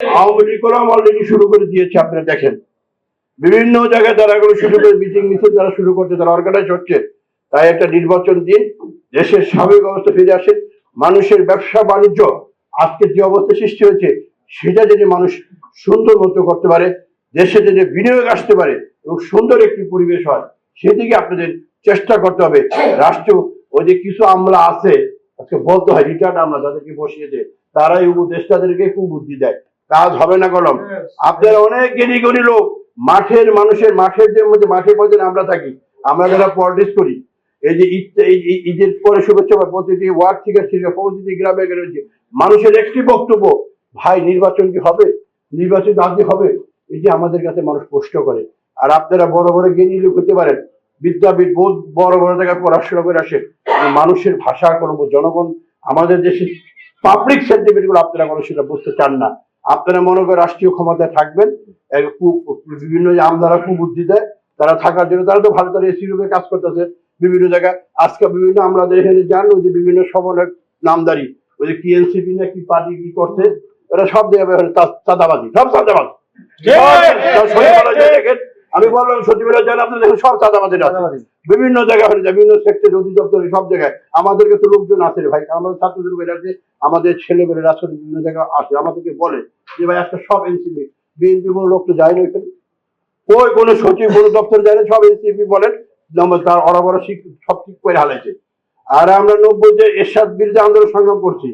Awami already শুরু করে দিয়েছে আপনারা দেখেন। বিভিন্ন জায়গায় তারা এগুলো শুরু করে মিটিং মিছিল শুরু করছে, তারা অর্গানাইজ হচ্ছে। তাই একটা নির্বাচন দিন, দেশের স্বাভাবিক অবস্থা ফিরে আসে, মানুষের ব্যবসা বাণিজ্য, আজকে যে অবস্থা সৃষ্টি হয়েছে, সেটা যদি মানুষ সুন্দর মতো করতে পারে, দেশে যদি বিনিয়োগ আসতে পারে এবং সুন্দর একটি পরিবেশ হয়, সেদিকে আপনাদের চেষ্টা করতে হবে। রাষ্ট্র, ওই যে কিছু আমলা আছে, আজকে বলতে হয় রিটার্ন আমরা যাদেরকে বসিয়েছে, তারাই উপদেষ্টাদেরকে কুবুদ্ধি দেয়। কাজ হবে না কলম। আপনারা অনেক জ্ঞানী গুণী লোক মাঠের মানুষের মাঠের যে মধ্যে মাঠের মধ্যে আমরা থাকি আমরা যারা পলিটিক্স করি এই যে ঈদের পরে শুভেচ্ছা বা প্রতিটি ওয়ার্ড থেকে থেকে প্রতিটি গ্রামে রয়েছে মানুষের একটি বক্তব্য ভাই নির্বাচন কি হবে? নির্বাচন আজকে হবে? এই যে আমাদের কাছে মানুষ প্রশ্ন করে। আর আপনারা বড় বড় জ্ঞানী লোক হতে পারেন বিদ্যাবিদ বহুত বড় বড় জায়গায় পড়াশোনা করে কিন্তু মানুষের ভাষা কোনো জনগণ আমাদের দেশের পাবলিক সেন্টিমেন্টগুলো আপনারা কোনো সেটা বুঝতে চান না। আপনারা মনে করেন রাষ্ট্রীয় ক্ষমতায় থাকবেন বিভিন্ন যে আমদারা কুবুদ্ধি দেয় তারা থাকার জন্য তারা তো ভালো তারা এসি রূপে কাজ করতেছে বিভিন্ন জায়গায়। আজকে বিভিন্ন আমরা এখানে যান ওই যে বিভিন্ন সমনের নামদারি ওই যে কি এনসিপি না কি পার্টি কি করছে ওরা সব জায়গায় চাঁদাবাজি সব চাঁদাবাজি। দেখেন, আমি বললাম সচিবালয় যান আপনার দেখেন সব চাঁদাবাজি আছে। বিভিন্ন জায়গায় হয়ে যায় বিভিন্ন সেক্টর অধিদপ্তরে সব জায়গায়। আমাদেরকে তো লোকজন আছে ভাই আমাদের ছাত্রদের বের আছে আমাদের ছেলে বেড়ে রাস্তা বিভিন্ন জায়গায় আসে আমাদেরকে বলে যে ভাই একটা সব এনসিপি বিএনপি কোনো লোক তো যায় না ওইখানে ওই কোনো সচিব কোনো দপ্তর যায় না সব এনসিপি বলেন তার অরা বড় শিখ সব ঠিক করে হালাইছে। আর আমরা নব্বই যে এরশাদ বিরুদ্ধে আন্দোলন সংগ্রাম করছি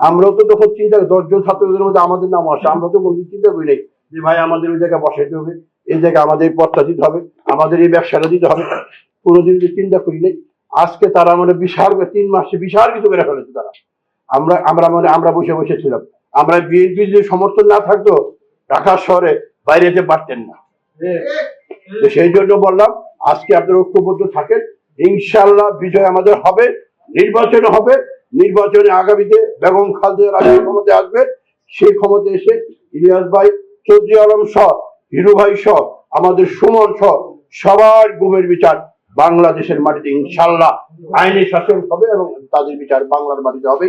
আমরাও তো তখন চিন্তা দশজন ছাত্রদের মধ্যে আমাদের নাম আসে আমরা তো কোনো চিন্তা করি নাই যে ভাই আমাদের ওই জায়গায় বসাইতে হবে। এই জায়গায় আমাদের পথটা দিতে হবে, আমাদের এই ব্যবসাটা দিতে হবে। কোনোদিন যে চিন্তা করি নাই, আজকে তারা মানে বিশাল তিন মাসে বিশাল কিছু করে ফেলেছে তারা। আমরা আমরা মানে আমরা বসে বসে ছিলাম। আমরা বিএনপি যদি সমর্থন না থাকতো, ঢাকা শহরে বাইরে যেতে পারতেন না। সেই জন্য বললাম, আজকে আপনার ঐক্যবদ্ধ থাকেন ইনশাল্লাহ বিজয় আমাদের হবে, নির্বাচন হবে। নির্বাচনে আগামীতে বেগম খালদা রাষ্ট্রীয় ক্ষমতায় আসবে, সেই ক্ষমতায় এসে ইলিয়াস ভাই চৌধুরী আলম সহ হিরু ভাই সব, আমাদের সুমন সব, সবার গুমের বিচার বাংলাদেশের মাটিতে ইনশাল্লাহ। আইনি শাসন হবে এবং তাদের বিচার বাংলার মাটিতে হবে।